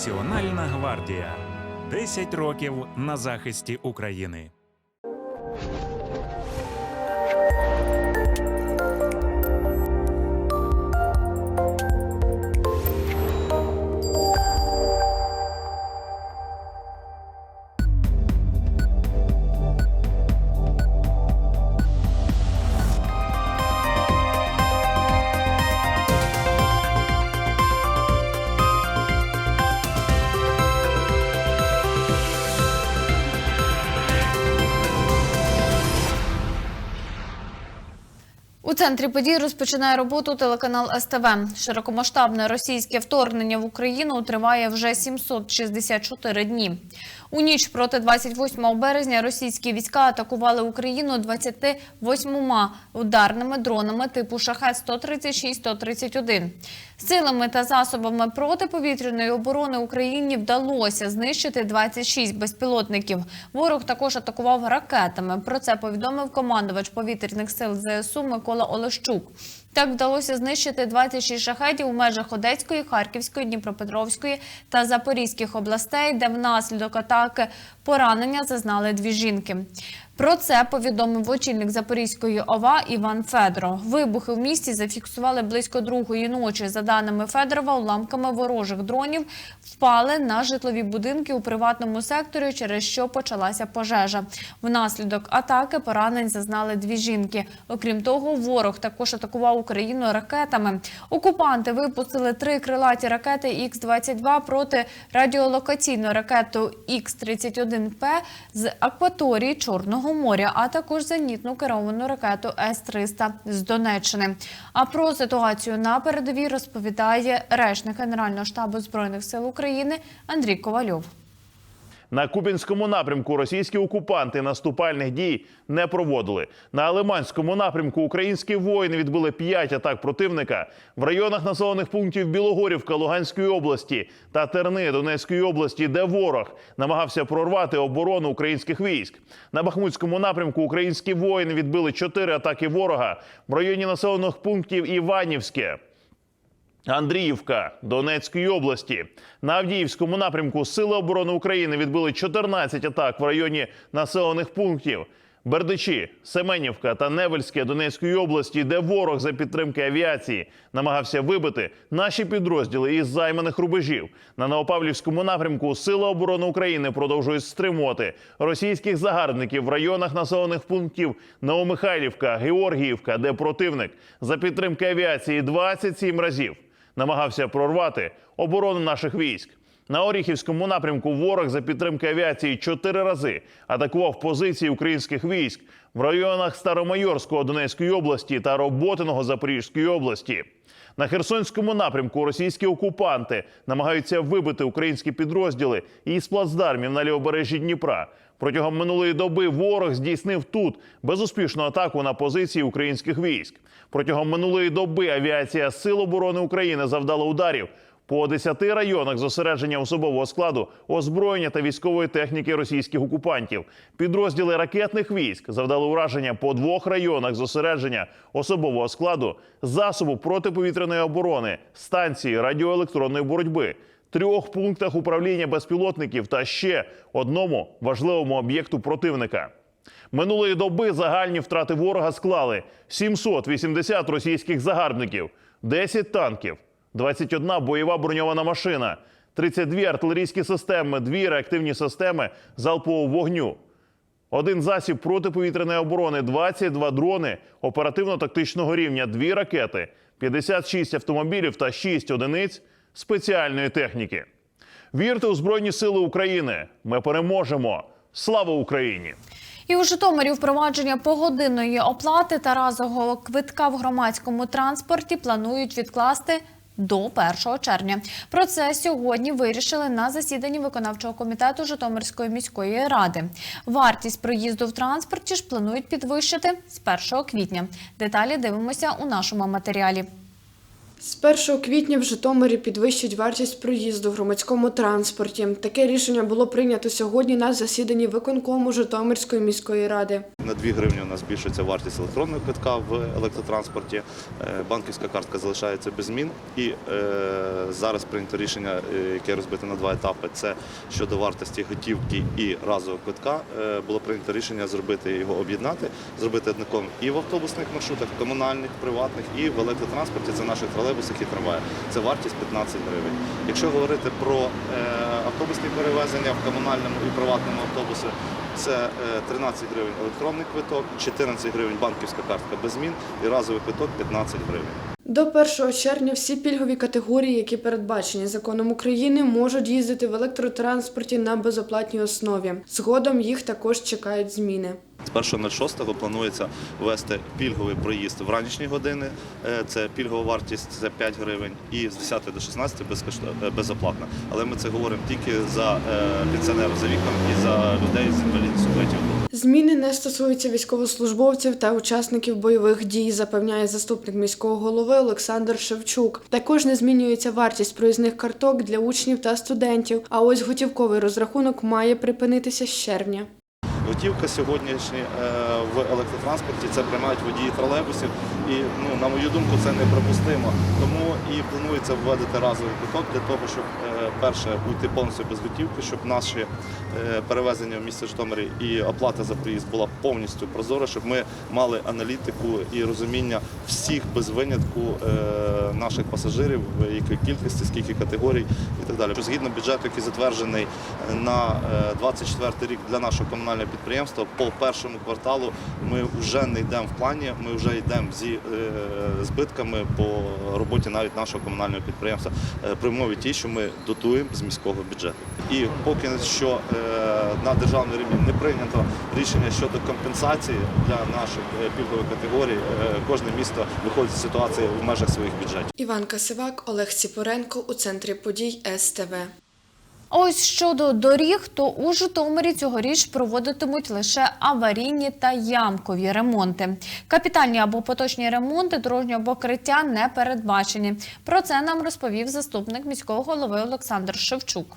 Національна гвардія 10 років на захисті України. Центрі подій розпочинає роботу телеканал СТВ. Широкомасштабне російське вторгнення в Україну триває вже 764 дні. У ніч проти 28 березня російські війська атакували Україну 28 ударними дронами типу «Шахет-136-131». Силами та засобами протиповітряної оборони Україні вдалося знищити 26 безпілотників. Ворог також атакував ракетами. Про це повідомив командувач повітряних сил ЗСУ Микола Олещук. Так вдалося знищити 26 шахетів у межах Одеської, Харківської, Дніпропетровської та Запорізьких областей, де внаслідок атаки поранення зазнали дві жінки. Про це повідомив очільник Запорізької ОВА Іван Федоров. Вибухи в місті зафіксували близько другої ночі. За даними Федорова, уламками ворожих дронів впали на житлові будинки у приватному секторі, через що почалася пожежа. Внаслідок атаки поранень зазнали дві жінки. Окрім того, ворог також атакував Україну ракетами. Окупанти випустили три крилаті ракети Х-22 проти радіолокаційну ракету Х-31П з акваторії Чорного моря, а також зенітну керовану ракету С-300 з Донеччини. А про ситуацію на передовій розповідає речник Генерального штабу збройних сил України Андрій Ковальов. На Купінському напрямку російські окупанти наступальних дій не проводили. На Лиманському напрямку українські воїни відбили п'ять атак противника в районах населених пунктів Білогорівка Луганської області та Терни Донецької області, де ворог намагався прорвати оборону українських військ. На Бахмутському напрямку українські воїни відбили чотири атаки ворога в районі населених пунктів Іванівське. Андріївка Донецької області на Авдіївському напрямку Сили оборони України відбили 14 атак в районі населених пунктів. Бердичі, Семенівка та Невельське Донецької області, де ворог за підтримки авіації намагався вибити наші підрозділи із займаних рубежів. На Новопавлівському напрямку Сили оборони України продовжують стримувати російських загарбників в районах населених пунктів Новомихайлівка, Георгіївка, де противник за підтримки авіації 27 разів намагався прорвати оборону наших військ. На Оріхівському напрямку ворог за підтримки авіації чотири рази атакував позиції українських військ в районах Старомайорського Донецької області та Роботиного Запорізької області. На Херсонському напрямку російські окупанти намагаються вибити українські підрозділи із плацдармів на лівобережжі Дніпра. Протягом минулої доби ворог здійснив тут безуспішну атаку на позиції українських військ. Протягом минулої доби авіація Сил оборони України завдала ударів по 10 районах зосередження особового складу, озброєння та військової техніки російських окупантів. Підрозділи ракетних військ завдали ураження по двох районах зосередження особового складу, засобу протиповітряної оборони, станції радіоелектронної боротьби, трьох пунктах управління безпілотників та ще одному важливому об'єкту противника. Минулої доби загальні втрати ворога склали 780 російських загарбників, 10 танків, 21 бойова броньована машина, 32 артилерійські системи, 2 реактивні системи залпового вогню, один засіб протиповітряної оборони, 22 дрони оперативно-тактичного рівня, 2 ракети, 56 автомобілів та 6 одиниць спеціальної техніки. Вірте у Збройні Сили України! Ми переможемо! Слава Україні! І у Житомирі впровадження погодинної оплати та разового квитка в громадському транспорті планують відкласти до 1 червня. Про це сьогодні вирішили на засіданні виконавчого комітету Житомирської міської ради. Вартість проїзду в транспорті ж планують підвищити з 1 квітня. Деталі дивимося у нашому матеріалі. З 1 квітня в Житомирі підвищать вартість проїзду в громадському транспорті. Таке рішення було прийнято сьогодні на засіданні виконкому Житомирської міської ради. На 2 гривні у нас збільшується вартість електронного квитка в електротранспорті. Е, Банківська картка залишається без змін. І е, зараз прийнято рішення, е, яке розбите на два етапи. Це щодо вартості готівки і разового квитка. Було прийнято рішення зробити його об'єднати, зробити однаком і в автобусних маршрутах, комунальних, приватних, і в електротранспорті. Це наші наших тролейбусах і трамваях. Це вартість 15 гривень. Якщо говорити про е, автобусні перевезення в комунальному і приватному автобусі, це е, 13 гривень електронний квиток, 14 гривень банківська картка без змін і разовий квиток 15 гривень. До 1 червня всі пільгові категорії, які передбачені законом України, можуть їздити в електротранспорті на безоплатній основі. Згодом їх також чекають зміни. З 1.06 планується ввести пільговий проїзд в ранішні години. Е, Це пільгова вартість це 5 гривень, і з 10 до 16 безкошт- е, безоплатно. Але ми це говоримо тільки за е, пенсіонерів за віком і за людей з інвалідністю. Зміни не стосуються військовослужбовців та учасників бойових дій, запевняє заступник міського голови Олександр Шевчук. Також не змінюється вартість проїзних карток для учнів та студентів. А ось готівковий розрахунок має припинитися з червня. Готівка сьогоднішня е, в електротранспорті це приймають водії тролейбусів. І ну, на мою думку, це неприпустимо. Тому і планується вводити разовий квиток для того, щоб е, перше уйти повністю без готівки, щоб наші е, перевезення в місті Житомирі і оплата за проїзд була повністю прозора, щоб ми мали аналітику і розуміння всіх без винятку е, наших пасажирів, якої кількості, скільки категорій і так далі. Згідно бюджету, який затверджений на 24 рік для нашого комунального підприємства, по першому кварталу ми вже не йдемо в плані, ми вже йдемо зі е, збитками по роботі навіть нашого комунального підприємства при умові ті, що ми дотуємо з міського бюджету. І поки що е, на державному рівні не прийнято рішення щодо компенсації для наших е, пільгових категорій, кожне місто виходить з ситуації в межах своїх бюджетів. Іван Касивак, Олег Ціпоренко у центрі подій СТВ. Ось щодо доріг, то у Житомирі цьогоріч проводитимуть лише аварійні та ямкові ремонти. Капітальні або поточні ремонти дорожнього покриття не передбачені. Про це нам розповів заступник міського голови Олександр Шевчук.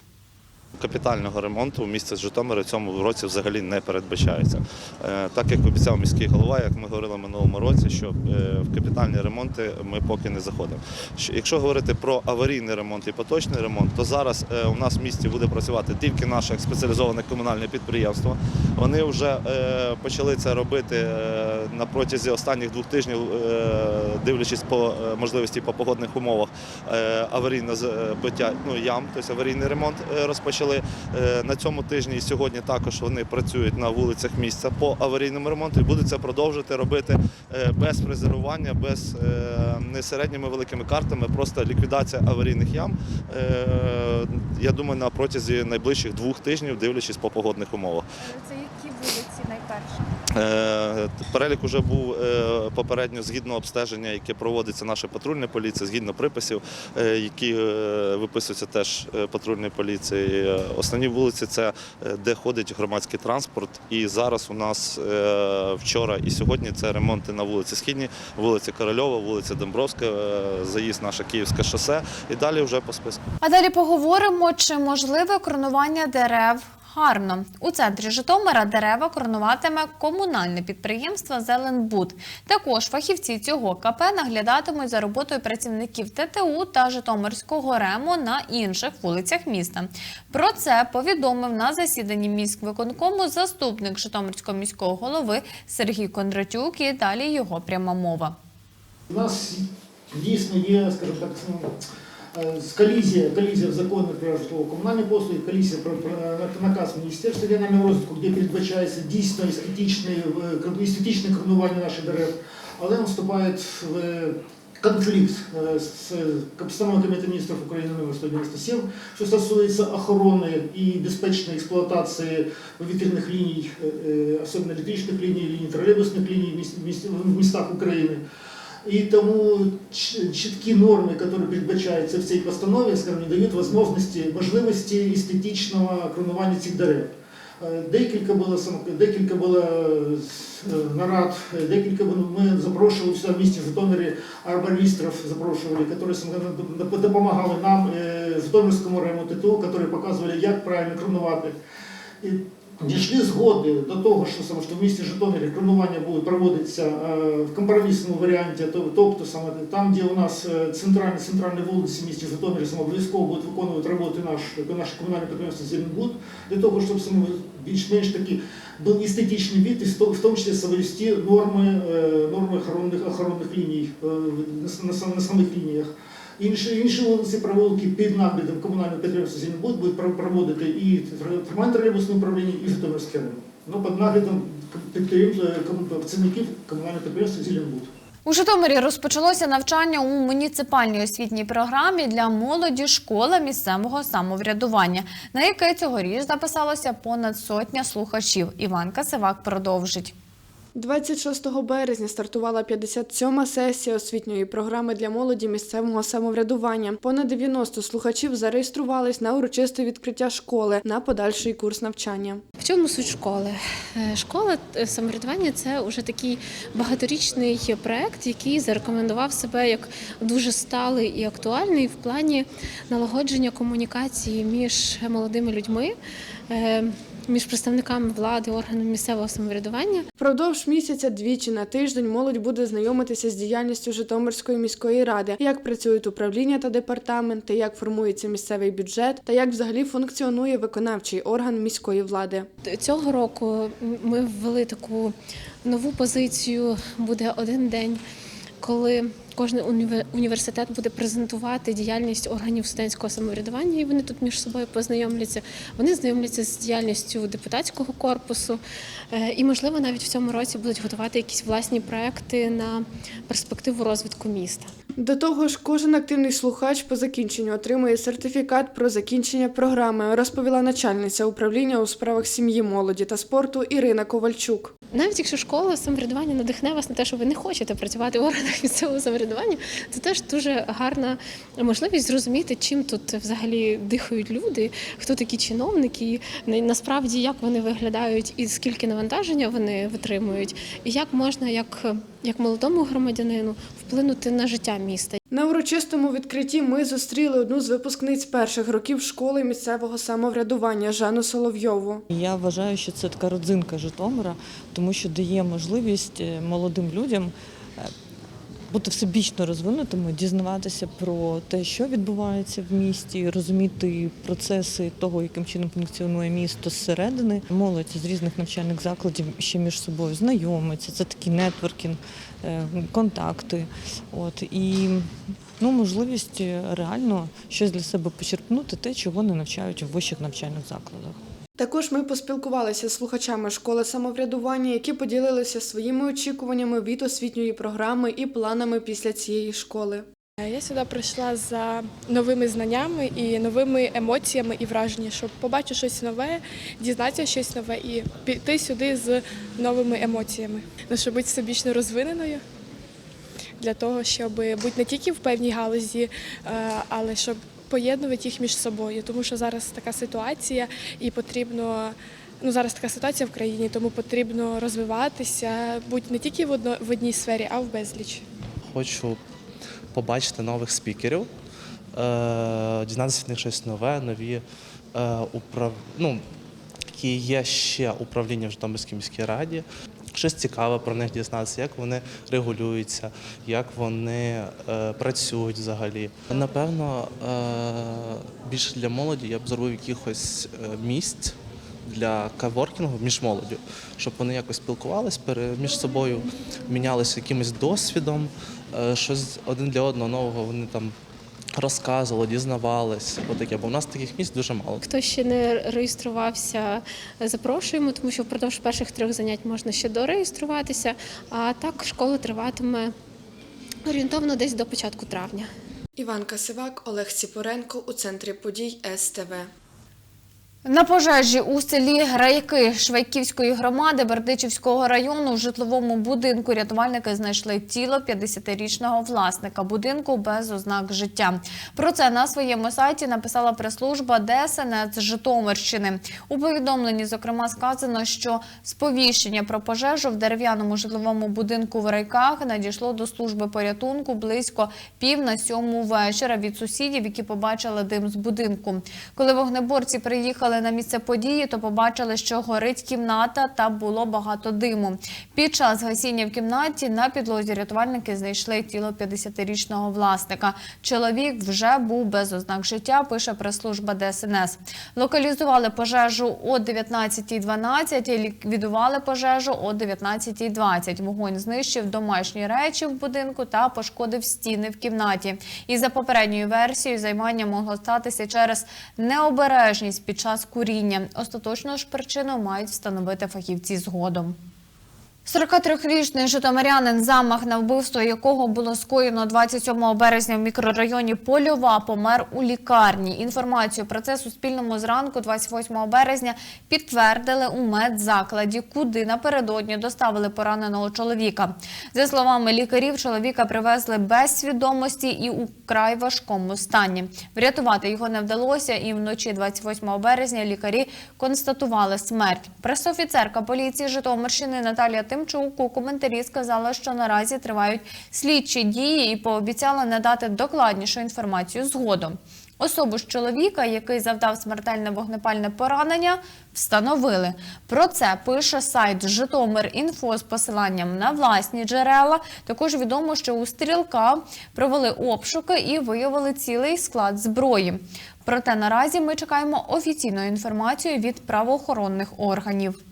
Капітального ремонту в місті Житомира в цьому році взагалі не передбачається. Е, Так як обіцяв міський голова, як ми говорили в минулому році, що е, в капітальні ремонти ми поки не заходимо. Якщо говорити про аварійний ремонт і поточний ремонт, то зараз е, у нас в місті буде працювати тільки наше спеціалізоване комунальне підприємство. Вони вже почали це робити на протязі останніх двох тижнів, дивлячись по можливості по погодних умовах аварійне збиття ну, ям, тобто аварійний ремонт розпочали. Е, На цьому тижні і сьогодні також вони працюють на вулицях місця по аварійному ремонту і будуть це продовжити робити е, без фрезерування, без е, не середніми великими картами, просто ліквідація аварійних ям. Я думаю, на протязі найближчих двох тижнів, дивлячись по погодних умовах. Це які вулиці найперші? Е, Перелік вже був е, попередньо згідно обстеження, яке проводиться наша патрульна поліція, згідно приписів, е, які виписуються теж патрульною поліцією. Е, Основні вулиці це де ходить громадський транспорт. І зараз у нас вчора і сьогодні це ремонти на вулиці Східній, вулиця Корольова, вулиця Домбровська, заїзд наше Київське шосе. І далі вже по списку. А далі поговоримо, чи можливе коронування дерев гарно. У центрі Житомира дерева коронуватиме комунальне підприємство Зеленбуд. Також фахівці цього КП наглядатимуть за роботою працівників ТТУ та Житомирського РЕМО на інших вулицях міста. Про це повідомив на засіданні міськвиконкому заступник Житомирського міського голови Сергій Кондратюк. І далі його пряма мова. У нас дійсно є, скажімо так, е, з колізія, колізія в законах про житлово-комунальні послуги, колізія про, про наказ Міністерства регіонального розвитку, де передбачається дійсно естетичне, е, естетичне коронування наших дерев, але він вступає в е, конфлікт з постановою Кабінету міністрів України номер 197, що стосується охорони і безпечної експлуатації повітряних ліній, особливо електричних ліній, ліній тролейбусних ліній в містах України. І тому чіткі норми, які передбачаються в цій постанові, скажімо, дають можливості, можливості естетичного кронування цих дерев. Е, Декілька було декілька було е, нарад, е, декілька ми запрошували сюди в місті Житомирі арбористів, запрошували, які допомагали нам е, Житомирському району ТТУ, які показували, як правильно кронувати. І дійшли згоди до того, що саме що в місті Житомирі кронування буде проводитися е, в компромісному варіанті, тобто саме там, де у нас центральні центральні вулиці в місті Житомирі саме обов'язково будуть виконувати роботи наш, наше комунальне підприємство «Зеленбуд», для того, щоб саме більш-менш такий був естетичний від, в тому числі соблюсти норми, е, норми охоронних, охоронних ліній е, на самих лініях. Інші, інші вулиці провулки під наглядом комунального підприємства «Зеленбуд» будуть про- проводити і трамвайне тролейбусне управління, і Житомирське район. Ну, під наглядом підприємств, е, працівників комунального підприємства «Зеленбуд». У Житомирі розпочалося навчання у муніципальній освітній програмі для молоді школа місцевого самоврядування, на яке цьогоріч записалося понад сотня слухачів. Іван Касивак продовжить. 26 березня стартувала 57-ма сесія освітньої програми для молоді місцевого самоврядування. Понад 90 слухачів зареєструвались на урочисте відкриття школи на подальший курс навчання. В чому суть школи? Е, Школа е, самоврядування це вже такий багаторічний проект, який зарекомендував себе як дуже сталий і актуальний в плані налагодження комунікації між молодими людьми, е, між представниками влади, органами місцевого самоврядування. Впродовж місяця двічі на тиждень молодь буде знайомитися з діяльністю Житомирської міської ради, як працюють управління та департаменти, як формується місцевий бюджет та як взагалі функціонує виконавчий орган міської влади. Цього року ми ввели таку нову позицію. Буде один день, коли кожен уніве- університет буде презентувати діяльність органів студентського самоврядування, і вони тут між собою познайомляться. Вони знайомляться з діяльністю депутатського корпусу, е, і, можливо, навіть в цьому році будуть готувати якісь власні проекти на перспективу розвитку міста. До того ж, кожен активний слухач по закінченню отримує сертифікат про закінчення програми, розповіла начальниця управління у справах сім'ї, молоді та спорту Ірина Ковальчук. Навіть якщо школа самоврядування надихне вас на те, що ви не хочете працювати в органах місцевого самоврядування, це теж дуже гарна можливість зрозуміти, чим тут взагалі дихають люди, хто такі чиновники, насправді як вони виглядають і скільки навантаження вони витримують, і як можна, як, як молодому громадянину, вплинути на життя міста. На урочистому відкритті ми зустріли одну з випускниць перших років школи місцевого самоврядування Жанну Соловйову. Я вважаю, що це така родзинка Житомира, тому що дає можливість е, молодим людям е, бути всебічно розвинутими, дізнаватися про те, що відбувається в місті, розуміти процеси того, яким чином функціонує місто зсередини. Молодь з різних навчальних закладів ще між собою знайомиться. Це такий нетворкінг, е, контакти. От і ну, можливість реально щось для себе почерпнути, те, чого не навчають у вищих навчальних закладах. Також ми поспілкувалися з слухачами школи самоврядування, які поділилися своїми очікуваннями від освітньої програми і планами після цієї школи. Я сюди прийшла за новими знаннями і новими емоціями і враженнями, щоб побачити щось нове, дізнатися щось нове і піти сюди з новими емоціями. Ну, щоб бути всебічно розвиненою для того, щоб бути не тільки в певній галузі, е, але щоб поєднувати їх між собою. Тому що зараз така ситуація і потрібно. Ну, зараз така ситуація в країні, тому потрібно розвиватися, бути не тільки в, одно, в одній сфері, а в безліч. Хочу побачити нових спікерів, е, дізнатися них щось нове, нові е, управ... ну, які є ще управління в Житомирській міській раді. Щось цікаве про них дізнатися, як вони регулюються, як вони е, працюють взагалі. Напевно, е, більше для молоді я б зробив якихось е, місць для каворкінгу між молоддю, щоб вони якось спілкувалися між собою, мінялися якимось досвідом, е, щось один для одного нового вони там розказували, дізнавались. Отаке, бо в нас таких місць дуже мало. Хто ще не реєструвався, запрошуємо, тому що впродовж перших трьох занять можна ще дореєструватися. А так школа триватиме орієнтовно десь до початку травня. Іван Касивак, Олег Ціпоренко у центрі подій СТВ. На пожежі у селі Грайки Швайківської громади Бердичівського району в житловому будинку рятувальники знайшли тіло 50-річного власника будинку без ознак життя. Про це на своєму сайті написала прес-служба ДСНС Житомирщини. У повідомленні, зокрема, сказано, що сповіщення про пожежу в дерев'яному житловому будинку в Райках надійшло до служби порятунку близько пів на сьому вечора від сусідів, які побачили дим з будинку. Коли вогнеборці приїхали на місце події, то побачили, що горить кімната та було багато диму. Під час гасіння в кімнаті на підлозі рятувальники знайшли тіло 50-річного власника. Чоловік вже був без ознак життя, пише прес-служба ДСНС. Локалізували пожежу о 19.12, ліквідували пожежу о 19.20. Вогонь знищив домашні речі в будинку та пошкодив стіни в кімнаті. І за попередньою версією займання могло статися через необережність під час куріння. Остаточну ж причину мають встановити фахівці згодом. 43-річний житомирянин, замах на вбивство якого було скоєно 27 березня в мікрорайоні Польова, помер у лікарні. Інформацію про це Суспільному зранку 28 березня підтвердили у медзакладі, куди напередодні доставили пораненого чоловіка. За словами лікарів, чоловіка привезли без свідомості і у край важкому стані. Врятувати його не вдалося, і вночі 28 березня лікарі констатували смерть. Пресофіцерка поліції Житомирщини Наталія Тимчук у коментарі сказала, що наразі тривають слідчі дії і пообіцяла надати докладнішу інформацію згодом. Особу ж чоловіка, який завдав смертельне вогнепальне поранення, встановили. Про це пише сайт Житомир.Інфо з посиланням на власні джерела. Також відомо, що у стрілка провели обшуки і виявили цілий склад зброї. Проте наразі ми чекаємо офіційної інформації від правоохоронних органів.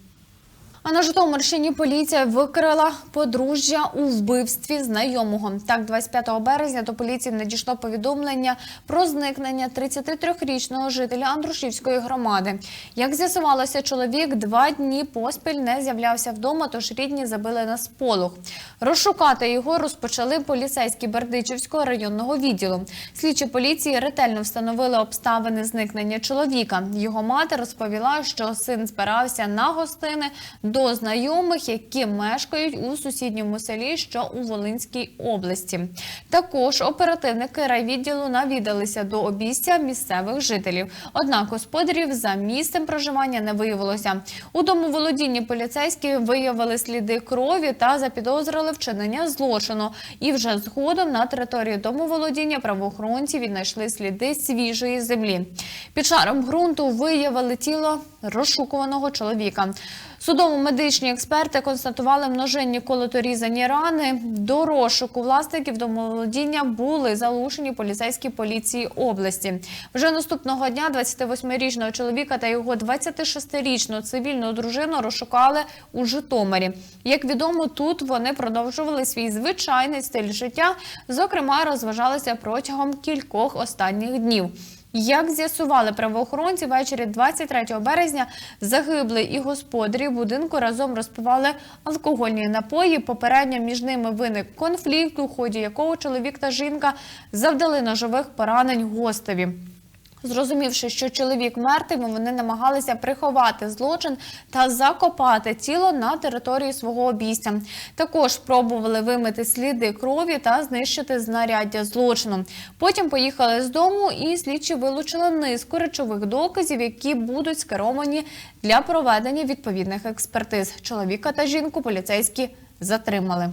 А на Житомирщині поліція викрила подружжя у вбивстві знайомого. Так, 25 березня до поліції надійшло повідомлення про зникнення 33-річного жителя Андрушівської громади. Як з'ясувалося, чоловік два дні поспіль не з'являвся вдома, тож рідні забили на сполох. Розшукати його розпочали поліцейські Бердичівського районного відділу. Слідчі поліції ретельно встановили обставини зникнення чоловіка. Його мати розповіла, що син збирався на гостини до знайомих, які мешкають у сусідньому селі, що у Волинській області. Також оперативники райвідділу навідалися до обійстя місцевих жителів. Однак господарів за місцем проживання не виявилося. У домоволодінні поліцейські виявили сліди крові та запідозрили вчинення злочину. І вже згодом на території домоволодіння правоохоронці віднайшли сліди свіжої землі. Під шаром ґрунту виявили тіло розшукуваного чоловіка. Судово-медичні експерти констатували множинні колоторізані рани. До розшуку власників домоволодіння були залучені поліцейські поліції області. Вже наступного дня 28-річного чоловіка та його 26-річну цивільну дружину розшукали у Житомирі. Як відомо, тут вони продовжували свій звичайний стиль життя, зокрема, розважалися протягом кількох останніх днів. Як з'ясували правоохоронці, ввечері 23 березня загиблий і господарі будинку разом розпивали алкогольні напої. Попередньо між ними виник конфлікт, у ході якого чоловік та жінка завдали ножових поранень гостеві. Зрозумівши, що чоловік мертвий, вони намагалися приховати злочин та закопати тіло на території свого обійстя. Також пробували вимити сліди крові та знищити знаряддя злочину. Потім поїхали з дому і слідчі вилучили низку речових доказів, які будуть скеровані для проведення відповідних експертиз. Чоловіка та жінку поліцейські затримали.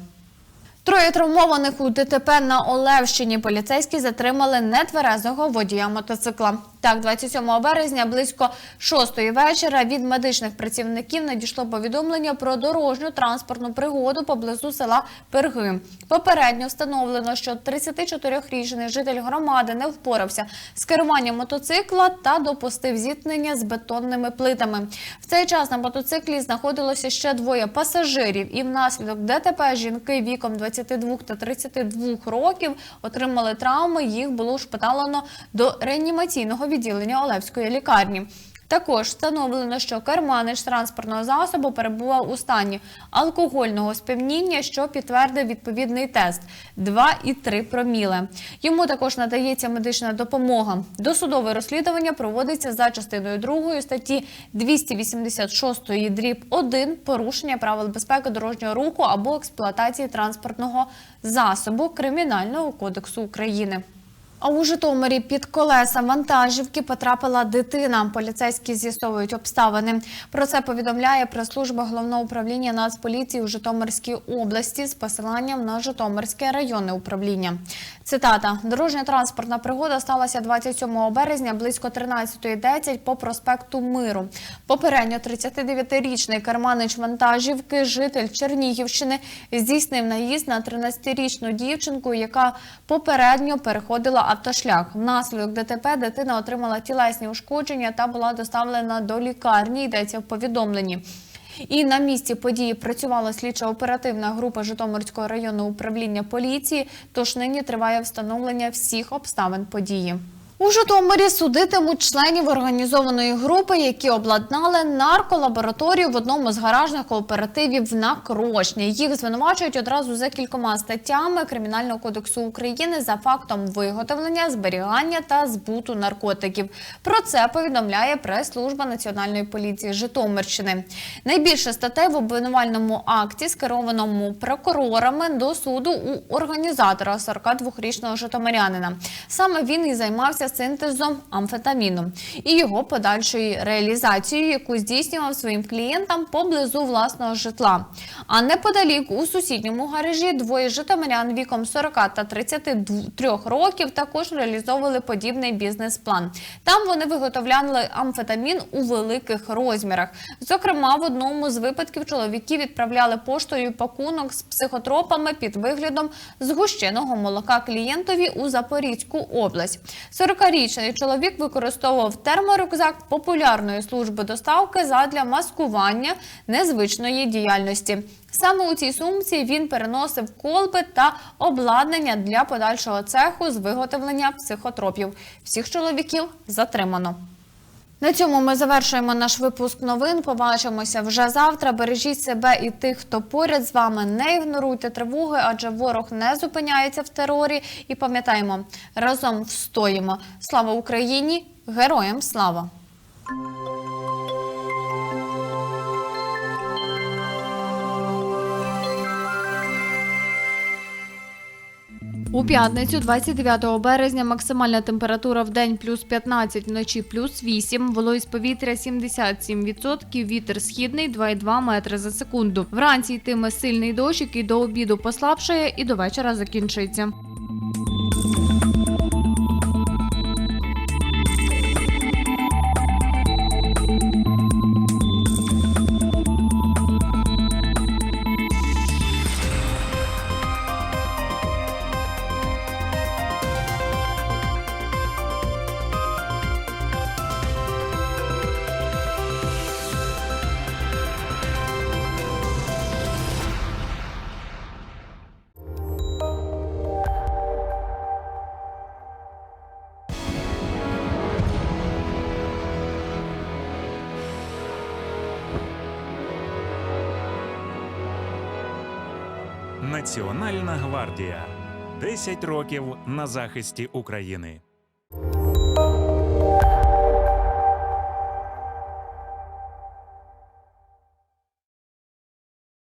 Троє травмованих у ДТП на Олевщині поліцейські затримали нетверезого водія мотоцикла. Так, 27 березня близько 6 вечора від медичних працівників надійшло повідомлення про дорожню транспортну пригоду поблизу села Перги. Попередньо встановлено, що 34-річний житель громади не впорався з керуванням мотоцикла та допустив зіткнення з бетонними плитами. В цей час на мотоциклі знаходилося ще двоє пасажирів, і внаслідок ДТП жінки віком 22 та 32 років отримали травми. Їх було шпиталено до реанімаційного відділення Олевської лікарні. Також встановлено, що керманич транспортного засобу перебував у стані алкогольного сп'яніння, що підтвердив відповідний тест 2,3 проміле. Йому також надається медична допомога. Досудове розслідування проводиться за частиною 2 статті 286 дріб 1 порушення правил безпеки дорожнього руху або експлуатації транспортного засобу Кримінального кодексу України. А у Житомирі під колеса вантажівки потрапила дитина. Поліцейські з'ясовують обставини. Про це повідомляє прес-служба головного управління Нацполіції у Житомирській області з посиланням на Житомирське районне управління. Цитата: дорожня транспортна пригода сталася 27 березня близько 13.10 по проспекту Миру. Попередньо 39-річний керманич вантажівки, житель Чернігівщини, здійснив наїзд на 13-річну дівчинку, яка попередньо переходила автошлях. Внаслідок ДТП дитина отримала тілесні ушкодження та була доставлена до лікарні. Йдеться в повідомленні. І на місці події працювала слідчо-оперативна група Житомирського районного управління поліції. Тож нині триває встановлення всіх обставин події. У Житомирі судитимуть членів організованої групи, які обладнали нарколабораторію в одному з гаражних кооперативів на Крошні. Їх звинувачують одразу за кількома статтями Кримінального кодексу України за фактом виготовлення, зберігання та збуту наркотиків. Про це повідомляє прес-служба Національної поліції Житомирщини. Найбільше статей в обвинувальному акті, скерованому прокурорами до суду у організатора 42-річного житомирянина. Саме він і займався синтезом амфетаміну і його подальшою реалізацією, яку здійснював своїм клієнтам поблизу власного житла. А неподалік у сусідньому гаражі двоє житомирян віком 40 та 33 років також реалізовували подібний бізнес-план. Там вони виготовляли амфетамін у великих розмірах. Зокрема, в одному з випадків чоловіки відправляли поштою пакунок з психотропами під виглядом згущеного молока клієнтові у Запорізьку область. 40-річний чоловік використовував терморюкзак популярної служби доставки задля маскування незвичної діяльності. Саме у цій сумці він переносив колби та обладнання для подальшого цеху з виготовлення психотропів. Всіх чоловіків затримано. На цьому ми завершуємо наш випуск новин. Побачимося вже завтра. Бережіть себе і тих, хто поряд з вами. Не ігноруйте тривоги, адже ворог не зупиняється в терорі. І пам'ятаємо, разом встоїмо. Слава Україні! Героям слава! У п'ятницю, 29 березня, максимальна температура в день плюс 15, вночі плюс 8, вологість повітря 77%, вітер східний 2,2 метри за секунду. Вранці йтиме сильний дощ, який до обіду послабшає і до вечора закінчиться. Національна гвардія 10 років на захисті України.